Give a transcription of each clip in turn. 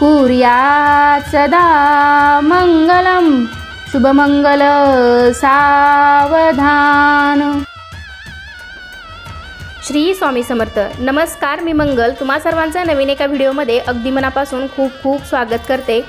कुर्यात् सदा मङ्गलं शुभमङ्गल सावधान। श्री स्वामी समर्थ नमस्कार मी मंगल. तुम्हा सर्वांचं नवीन एका व्हिडिओमध्ये अगदी मनापासून खूप खूप स्वागत करते.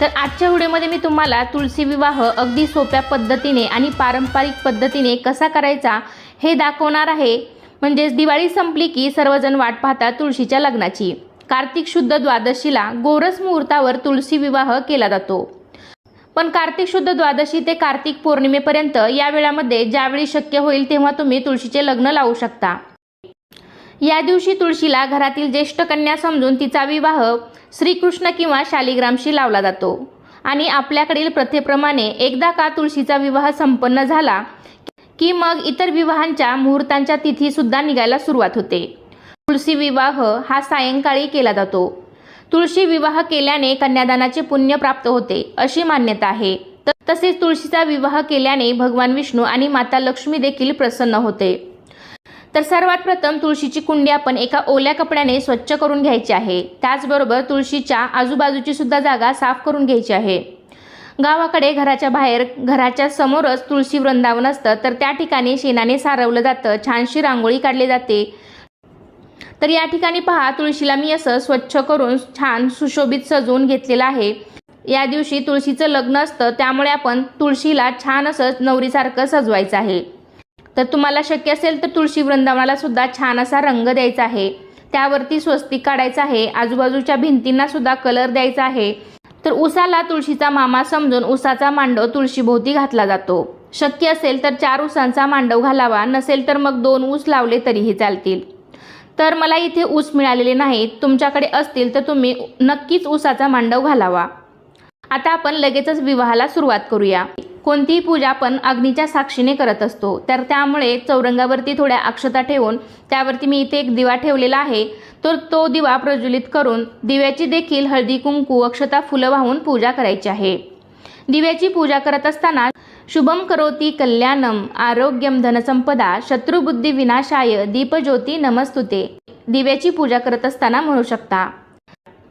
तर आजच्या व्हिडिओमध्ये मी तुम्हाला तुळशी विवाह अगदी सोप्या पद्धतीने आणि पारंपरिक पद्धतीने कसा करायचा हे दाखवणार आहे. म्हणजेच दिवाळी संपली की सर्वजण वाट पाहतात तुळशीच्या लग्नाची. कार्तिक शुद्ध द्वादशीला गोरस मुहूर्तावर तुळशी विवाह केला जातो. पण कार्तिक शुद्ध द्वादशी ते कार्तिक पौर्णिमेपर्यंत या वेळामध्ये ज्यावेळी शक्य होईल तेव्हा तुम्ही तुळशीचे लग्न लावू शकता. या दिवशी तुळशीला घरातील ज्येष्ठ कन्या समजून तिचा विवाह श्रीकृष्ण किंवा शालिग्रामशी लावला जातो. आणि आपल्याकडील प्रथेप्रमाणे एकदा का तुळशीचा विवाह संपन्न झाला की मग इतर विवाहांच्या मुहूर्तांच्या तिथीसुद्धा निघायला सुरुवात होते. तुळशी विवाह हा सायंकाळी केला जातो. तुळशी विवाह केल्याने कन्यादानाचे पुण्य प्राप्त होते अशी मान्यता आहे. त- तसेच तुळशीचा विवाह केल्याने भगवान विष्णू आणि माता लक्ष्मी देखील प्रसन्न होते. तर सर्वात प्रथम तुळशीची कुंडी आपण एका ओल्या कपड्याने स्वच्छ करून घ्यायची आहे. त्याचबरोबर तुळशीच्या आजूबाजूची सुद्धा जागा साफ करून घ्यायची आहे. गावाकडे घराच्या बाहेर घराच्या समोरच तुळशी वृंदावन असतं. तर त्या ठिकाणी शेणाने सारवलं जातं. छानशी रांगोळी काढली जाते. तर या ठिकाणी पहा तुळशीला मी असं स्वच्छ करून छान सुशोभित सजवून घेतलेलं आहे. या दिवशी तुळशीचं लग्न असतं त्यामुळे आपण तुळशीला छान असं नवरीसारखं सजवायचं आहे. तर तुम्हाला शक्य असेल तर तुळशी वृंदावनाला सुद्धा छान असा रंग द्यायचा आहे. त्यावरती स्वस्तिक काढायचं आहे आजूबाजूच्या भिंतींना सुद्धा कलर द्यायचा आहे. तर उसाला तुळशीचा मामा समजून उसाचा मांडव तुळशीभोवती घातला जातो. शक्य असेल तर चार उसांचा मांडव घालावा नसेल तर मग दोन ऊस लावले तरीही चालतील. तर मला इथे ऊस मिळालेले नाहीत. तुमच्याकडे असतील तर तुम्ही नक्कीच ऊसाचा मांडव घालावा. आता आपण लगेचच विवाहाला सुरुवात करूया. कोणतीही पूजा आपण अग्नीच्या साक्षीने करत असतो. तर त्यामुळे चौरंगावरती थोड्या अक्षता ठेवून त्यावरती मी इथे एक दिवा ठेवलेला आहे. तर तो दिवा प्रज्वलित करून दिव्याची देखील हळदी कुंकू अक्षता फुलं वाहून पूजा करायची आहे. दिव्याची पूजा करत असताना शुभम करोती कल्याणम आरोग्यम धनसंपदा शत्रुबुद्धी विनाशाय दीपज्योती नमस्तुते. दिव्याची पूजा करत असताना म्हणू शकता.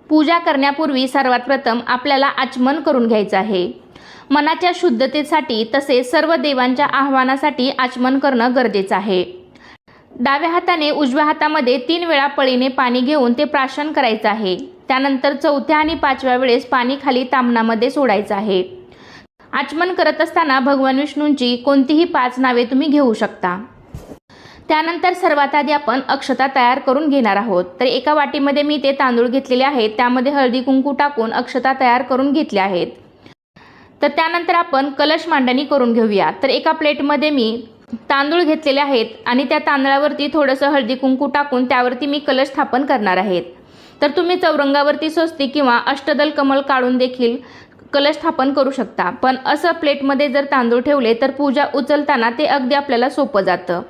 पूजा करण्यापूर्वी सर्वात प्रथम आपल्याला आचमन करून घ्यायचं आहे. मनाच्या शुद्धतेसाठी तसेच सर्व देवांच्या आव्हानासाठी आचमन करणं गरजेचं आहे. डाव्या हाताने उजव्या हातामध्ये तीन वेळा पळीने पाणी घेऊन ते प्राशन करायचं आहे. त्यानंतर चौथ्या आणि पाचव्या वेळेस पाणी खाली तांबणामध्ये सोडायचं आहे. आचमन करत असताना भगवान विष्णूंची कोणतीही पाच नावे तुम्ही घेऊ शकता. त्यानंतर सर्वात आधी आपण अक्षता तयार करून घेणार आहोत. तर एका वाटीमध्ये मी ते तांदूळ घेतलेले आहेत. त्यामध्ये हळदी कुंकू टाकून अक्षता तयार करून घेतल्या आहेत. तर त्यानंतर आपण कलश मांडणी करून घेऊया. तर एका प्लेटमध्ये मी तांदूळ घेतलेले आहेत आणि त्या तांदळावरती थोडंसं हळदी कुंकू टाकून त्यावरती मी कलश स्थापन करणार आहेत. तर तुम्ही चौरंगावरती स्वस्ती किंवा अष्टदल कमल काढून देखील कलश स्थापन करू शकता. पण असं प्लेटमध्ये जर तांदूळ ठेवले तर पूजा उचलताना ते अगदी आपल्याला सोपं जातं.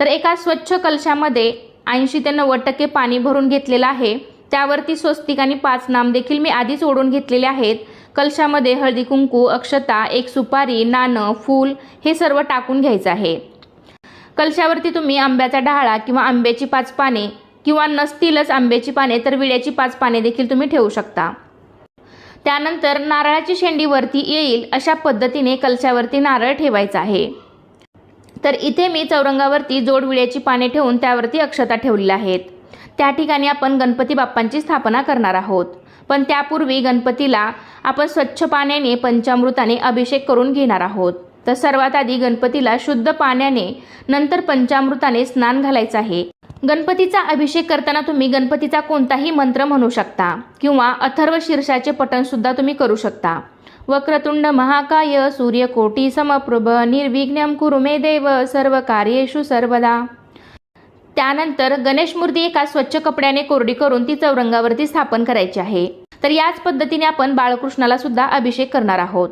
तर एका स्वच्छ कलशामध्ये ऐंशी ते नव्वद टक्के पाणी भरून घेतलेलं आहे. त्यावरती स्वस्तिक आणि पाच नाम देखील मी आधीच ओढून घेतलेले आहेत. कलशामध्ये हळदी कुंकू अक्षता एक सुपारी नाणं फूल हे सर्व टाकून घ्यायचं आहे. कलशावरती तुम्ही आंब्याचा डहाळा किंवा आंब्याची पाच पाने किंवा नसतीलच आंब्याची पाने तर विड्याची पाच पाने देखील तुम्ही ठेवू शकता. त्यानंतर नारळाची शेंडी वरती येईल अशा पद्धतीने कलशावरती नारळ ठेवायचा आहे. तर इथे मी चौरंगावरती जोडविड्याची पाने ठेवून त्यावरती अक्षता ठेवलेल्या आहेत. त्या ठिकाणी आपण गणपती बाप्पांची स्थापना करणार आहोत. पण त्यापूर्वी गणपतीला आपण स्वच्छ पाण्याने पंचामृताने अभिषेक करून घेणार आहोत. तर सर्वात आधी गणपतीला शुद्ध पाण्याने नंतर पंचामृताने स्नान घालायचं आहे. गणपतीचा अभिषेक करताना तुम्ही गणपतीचा कोणताही मंत्र म्हणू शकता किंवा अथर्व शीर्षाचे पठणसुद्धा तुम्ही करू शकता. वक्रतुंड महाकाय सूर्यकोटी समप्रभ निर्विघ्नम कुरुमे देव सर्व कार्येषु सर्वदा. त्यानंतर गणेश मूर्ती एका स्वच्छ कपड्याने कोरडी करून ती चौरंगावरती स्थापन करायची आहे. तर याच पद्धतीने आपण बाळकृष्णाला सुद्धा अभिषेक करणार आहोत.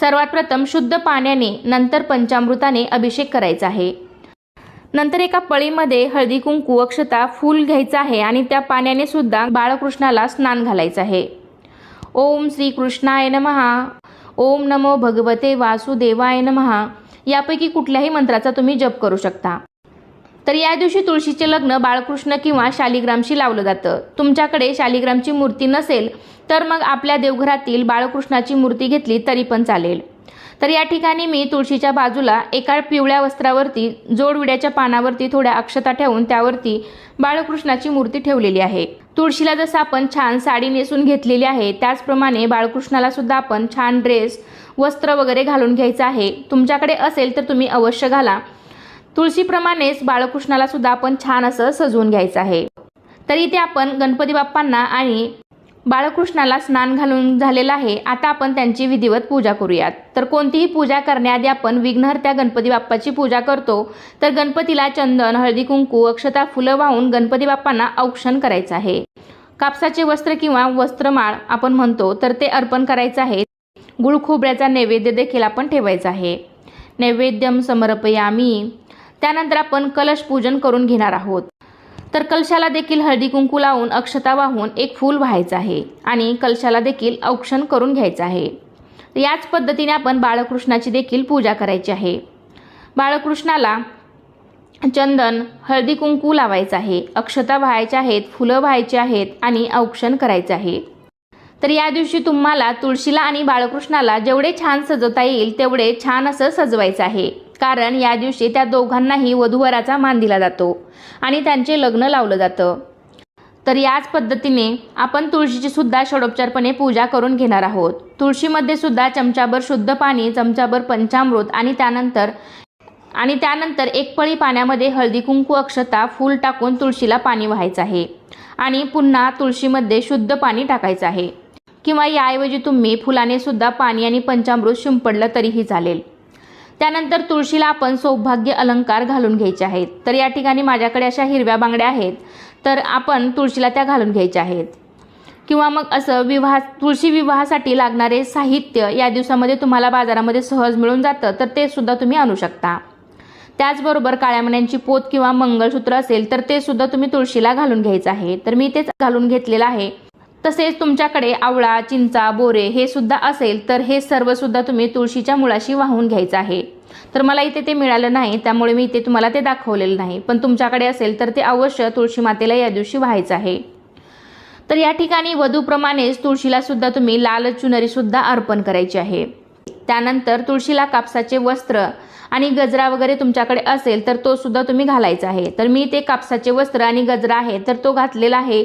सर्वात प्रथम शुद्ध पाण्याने नंतर पंचामृताने अभिषेक करायचा आहे. नंतर एका पळीमध्ये हळदी कुंकू अक्षता फूल घ्यायचं आहे आणि त्या पाण्याने सुद्धा बाळकृष्णाला स्नान घालायचं आहे. ओम श्री कृष्णाय नमहा ओम नमो भगवते वासुदेवाय नमहा यापैकी कुठल्याही मंत्राचा तुम्ही जप करू शकता. तर या दिवशी तुळशीचे लग्न बाळकृष्ण किंवा शालिग्रामशी लावलं जातं. तुमच्याकडे शालिग्रामची मूर्ती नसेल तर मग आपल्या देवघरातील बाळकृष्णाची मूर्ती घेतली तरी पण चालेल. तर या ठिकाणी मी तुळशीच्या बाजूला एका पिवळ्या वस्त्रावरती जोडविड्याच्या पानावरती थोड्या अक्षता ठेवून त्यावरती बाळकृष्णाची मूर्ती ठेवलेली आहे. तुळशीला जसं आपण छान साडी नेसून घेतलेली आहे त्याचप्रमाणे बाळकृष्णाला सुद्धा आपण छान ड्रेस वस्त्र वगैरे घालून घ्यायचं आहे. तुमच्याकडे असेल तर तुम्ही अवश्य घाला. तुळशीप्रमाणेच बाळकृष्णाला सुद्धा आपण छान असं सजवून घ्यायचं आहे. तर इथे आपण गणपती बाप्पांना आणि बाळकृष्णाला स्नान घालून झालेलं आहे. आता आपण त्यांची विधिवत पूजा करूयात. तर कोणतीही पूजा करण्याआधी आपण विघ्नहर्त्या गणपती बाप्पाची पूजा करतो. तर गणपतीला चंदन हळदी कुंकू अक्षता फुलं वाहून गणपती बाप्पांना औक्षण करायचं आहे. कापसाचे वस्त्र किंवा वस्त्रमाळ आपण म्हणतो तर ते अर्पण करायचं आहे. गुळ खोबऱ्याचा नैवेद्य देखील आपण ठेवायचा आहे. नैवेद्यम समर्पयामी. त्यानंतर आपण कलश पूजन करून घेणार आहोत. तर कलशाला देखील हळदी कुंकू लावून अक्षता वाहून एक फूल व्हायचं आहे आणि कलशाला देखील औक्षण करून घ्यायचं आहे. याच पद्धतीने आपण बाळकृष्णाची देखील पूजा करायची आहे. बाळकृष्णाला चंदन हळदी कुंकू लावायचं आहे. अक्षता व्हायच्या आहेत फुलं व्हायची आहेत आणि औक्षण करायचं आहे. तर या दिवशी तुम्हाला तुळशीला आणि बाळकृष्णाला जेवढे छान सजवता येईल तेवढे छान असं सजवायचं आहे. कारण या दिवशी त्या दोघांनाही वधूवराचा मान दिला जातो आणि त्यांचे लग्न लावलं जातं. तर याच पद्धतीने आपण तुळशीची सुद्धा षडोपचारपणे पूजा करून घेणार आहोत. तुळशीमध्ये सुद्धा चमचाभर शुद्ध पाणी चमचाभर पंचामृत आणि त्यानंतर आणि त्यानंतर एक पळी पाण्यामध्ये हळदी कुंकू अक्षता फूल टाकून तुळशीला पाणी व्हायचं आहे. आणि पुन्हा तुळशीमध्ये शुद्ध पाणी टाकायचं आहे. किंवा याऐवजी तुम्ही फुलाने सुद्धा पाणी आणि पंचामृत शिंपडलं तरीही चालेल. त्यानंतर तुळशीला आपण सौभाग्य अलंकार घालून घ्यायचे आहेत. तर या ठिकाणी माझ्याकडे अशा हिरव्या बांगड्या आहेत. तर आपण तुळशीला त्या घालून घ्यायच्या आहेत. किंवा मग असं विवाह तुळशी विवाहासाठी लागणारे साहित्य या दिवसामध्ये तुम्हाला बाजारामध्ये सहज मिळून जातं. तर ते सुद्धा तुम्ही आणू शकता. त्याचबरोबर काळ्या मण्यांची पोत किंवा मंगळसूत्र असेल तर ते सुद्धा तुम्ही तुळशीला घालून घ्यायचं आहे. तर मी तेच घालून घेतलेलं आहे. तसेच तुमच्याकडे आवळा चिंचा बोरे हे सुद्धा असेल तर हे सर्व सुद्धा तुम्ही तुळशीच्या मुळाशी वाहून घ्यायचं आहे. तर मला इथे ते मिळालं नाही त्यामुळे मी इथे तुम्हाला ते दाखवलेलं नाही. पण तुमच्याकडे असेल तर ते अवश्य तुळशी मातेला या दिवशी व्हायचं आहे. तर या ठिकाणी वधूप्रमाणेच तुळशीला सुद्धा तुम्ही लाल चुनरी सुद्धा अर्पण करायची आहे. त्यानंतर तुळशीला कापसाचे वस्त्र आणि गजरा वगैरे तुमच्याकडे असेल तर तो सुद्धा तुम्ही घालायचा आहे. तर मी ते कापसाचे वस्त्र आणि गजरा आहे तर तो घातलेला आहे.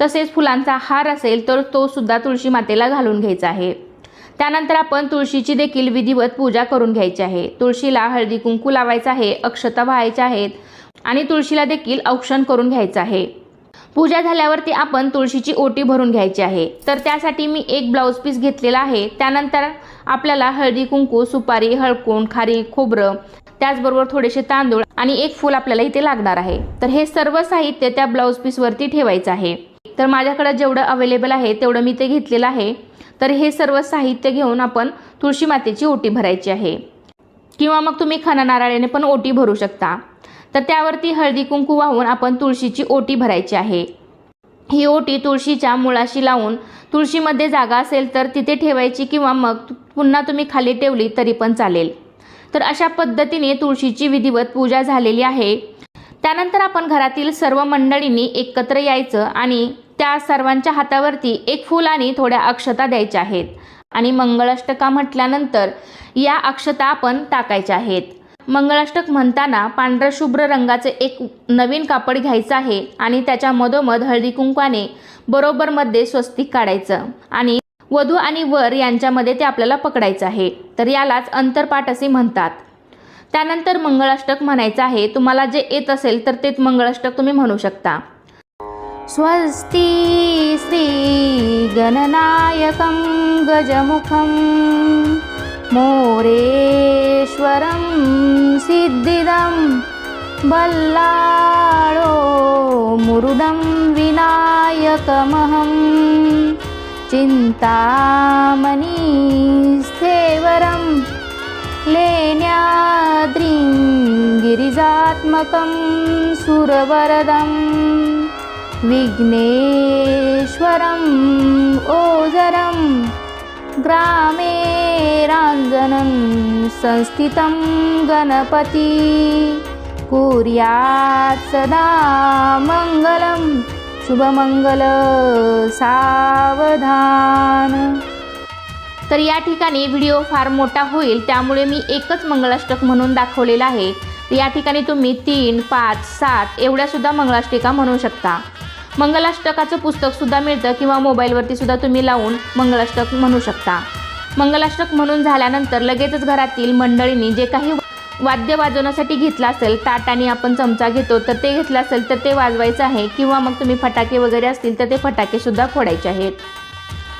तसेच फुलांचा हार असेल तर तो सुद्धा तुळशी मातेला घालून घ्यायचा आहे. त्यानंतर आपण तुळशीची देखील विधिवत पूजा करून घ्यायची आहे. तुळशीला हळदी कुंकू लावायचं आहे अक्षता व्हायच्या आहेत आणि तुळशीला देखील औक्षण करून घ्यायचं आहे. पूजा झाल्यावरती आपण तुळशीची ओटी भरून घ्यायची आहे. तर त्यासाठी मी एक ब्लाऊज पीस घेतलेला आहे. त्यानंतर आपल्याला हळदी कुंकू सुपारी हळकुंड खारी खोबरं त्याचबरोबर थोडेसे तांदूळ आणि एक फूल आपल्याला इथे लागणार आहे. तर हे सर्व साहित्य त्या ब्लाऊज पीसवरती ठेवायचं आहे. तर माझ्याकडं जेवढं अवेलेबल आहे तेवढं मी ते घेतलेलं आहे. तर हे सर्व साहित्य घेऊन आपण तुळशी मातेची ओटी भरायची आहे. किंवा मग तुम्ही खना नारळाने पण ओटी भरू शकता. तर त्यावरती हळदी कुंकू वाहून आपण तुळशीची ओटी भरायची आहे. ही ओटी तुळशीच्या मुळाशी लावून तुळशीमध्ये जागा असेल तर तिथे ठेवायची किंवा मग पुन्हा तुम्ही खाली ठेवली तरी पण चालेल. तर अशा पद्धतीने तुळशीची विधिवत पूजा झालेली आहे. त्यानंतर आपण घरातील सर्व मंडळींनी एकत्र यायचं आणि त्या सर्वांच्या हातावरती एक फूल आणि थोड्या अक्षता द्यायच्या आहेत. आणि मंगळाष्टका म्हटल्यानंतर या अक्षता आपण टाकायच्या आहेत. मंगळाष्टक म्हणताना पांढऱ्या शुभ्र रंगाचे एक नवीन कापड घ्यायचं आहे आणि त्याच्या मधोमध हळदी कुंकवाने बरोबर मध्ये स्वस्तिक काढायचं. आणि वधू आणि वर यांच्यामध्ये ते आपल्याला पकडायचं आहे. तर यालाच अंतरपाठ असे म्हणतात. त्यानंतर मंगळाष्टक म्हणायचं आहे तुम्हाला जे येत असेल तर ते मंगळाष्टक तुम्ही म्हणू शकता. स्वस्ति श्रीगणनायकं गजमुखं। मोरेश्वरं सिद्धिदं बल्लाळो मुरुडं विनायकमहं। चिन्तामणिस्थेवरं लेण्याद्रिङ्गिरिजात्मकं सुरवरदम्। विघ्नेश्वरम् ओजरं ग्रामे राञ्जनं संस्थितं गणपति। कुर्यात् सदा मङ्गलं सावधान। तर या ठिकाणी व्हिडिओ फार मोठा होईल त्यामुळे मी एकच मंगलाष्टक म्हणून दाखवलेला आहे. या ठिकाणी तुम्ही तीन पाच सात एवढ्यासुद्धा मंगलाष्टिका म्हणू शकता. मंगलाष्टकाचं पुस्तकसुद्धा मिळतं किंवा मोबाईलवरती सुद्धा तुम्ही लावून मंगलाष्टक म्हणू शकता. मंगलाष्टक म्हणून झाल्यानंतर लगेचच घरातील मंडळींनी जे काही वाद्य वाजवण्यासाठी घेतलं असेल ताटाने आपण चमचा घेतो तर ते घेतलं असेल तर ते वाजवायचं आहे किंवा मग तुम्ही फटाके वगैरे असतील तर ते फटाकेसुद्धा फोडायचे आहेत.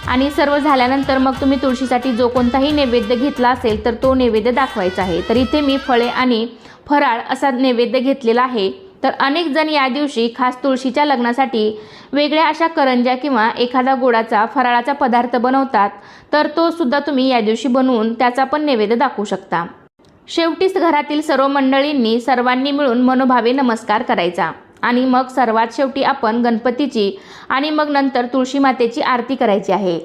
आणि सर्व झाल्यानंतर मग तुम्ही तुळशीसाठी जो कोणताही नैवेद्य घेतला असेल तर तो नैवेद्य दाखवायचा आहे. तर इथे मी फळे आणि फराळ असा नैवेद्य घेतलेला आहे. तर अनेक जण या दिवशी खास तुळशीच्या लग्नासाठी वेगळ्या अशा करंज्या किंवा एखादा गोडाचा फराळाचा पदार्थ बनवतात. तर तो सुद्धा तुम्ही या दिवशी बनवून त्याचा पण नैवेद्य दाखवू शकता. शेवटीच घरातील सर्व मंडळींनी सर्वांनी मिळून मनोभावे नमस्कार करायचा. आणि मग सर्वात शेवटी आपण गणपतीची आणि मग नंतर तुळशी मातेची आरती करायची आहे.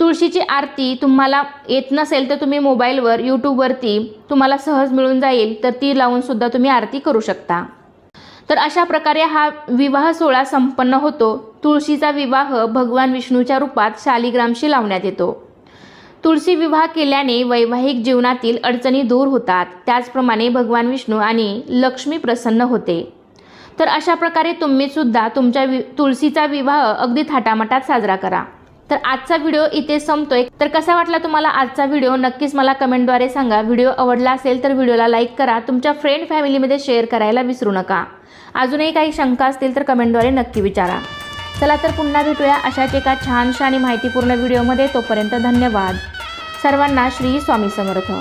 तुळशीची आरती तुम्हाला येत नसेल तर तुम्ही मोबाईलवर यूट्यूबवरती तुम्हाला सहज मिळून जाईल तर ती लावूनसुद्धा तुम्ही आरती करू शकता. तर अशा प्रकारे हा विवाह सोहळा संपन्न होतो. तुळशीचा विवाह भगवान विष्णूच्या रूपात शालिग्रामशी लावण्यात येतो. तुळशी विवाह केल्याने वैवाहिक जीवनातील अडचणी दूर होतात. त्याचप्रमाणे भगवान विष्णू आणि लक्ष्मी प्रसन्न होते. तर अशा प्रकारे तुम्ही सुद्धा तुमच्या वि तुळशीचा विवाह अगदी थाटामाटात साजरा करा. तर आजचा व्हिडिओ इथे संपतोय. तर कसा वाटला तुम्हाला आजचा व्हिडिओ? नक्कीच मला कमेंटद्वारे सांगा. व्हिडिओ आवडला असेल तर व्हिडिओला लाईक करा. तुमच्या फ्रेंड फॅमिलीमध्ये शेअर करायला विसरू नका. अजूनही काही शंका असतील तर कमेंटद्वारे नक्की विचारा. चला तर पुन्हा भेटूया अशाच एका छानशा आणि माहितीपूर्ण व्हिडिओमध्ये. तोपर्यंत धन्यवाद. सर्वांना श्री स्वामी समर्थ.